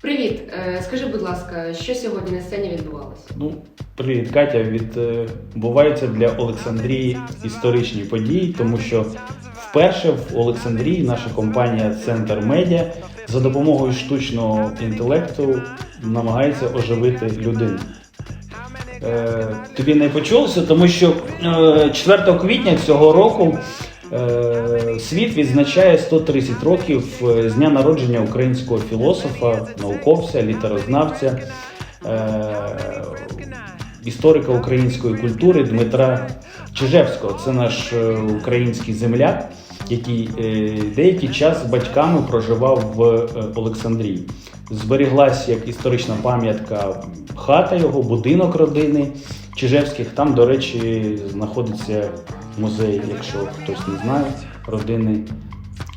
Привіт, е, скажи, будь ласка, що сьогодні на сцені відбувалось? Ну, привіт, Катя. Е, відбуваються для Олександрії історичні події, тому що вперше в Олександрії наша компанія Центр Медіа за допомогою штучного інтелекту намагається оживити людину. Е, тобі не почулося, тому що 4 квітня цього року світ відзначає 130 років е, з дня народження українського філософа, науковця, літерознавця, е, історика української культури Дмитра Чижевського. Це наш е, український земляк, який е, деякий час з батьками проживав в е, Олександрії. Зберіглась як історична пам'ятка хата його, будинок родини Чижевських. Там, до речі, знаходиться музей, якщо хтось не знає, родини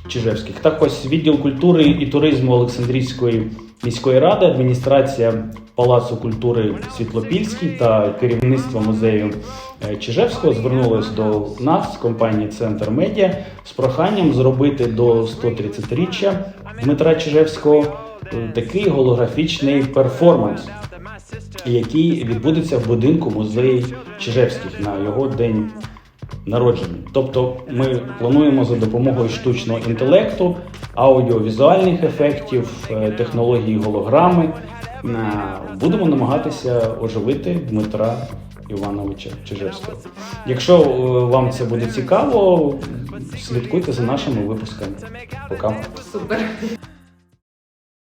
Чижевських. Так ось відділ культури і туризму Олександрійської міської ради, адміністрація Палацу культури Світлопільський та керівництво музею е, Чижевського звернулось до нас, компанії Центр Медіа, з проханням зробити до 130-річчя Дмитра Чижевського е, такий голографічний перформанс, який відбудеться в будинку музею Чижевських на його день народження. Тобто ми плануємо за допомогою штучного інтелекту, аудіовізуальних ефектів, е, технології голограми. е, Будемо намагатися оживити Дмитра Івановича Чижевського. Якщо е, вам це буде цікаво, слідкуйте за нашими випусками. Пока. Супер.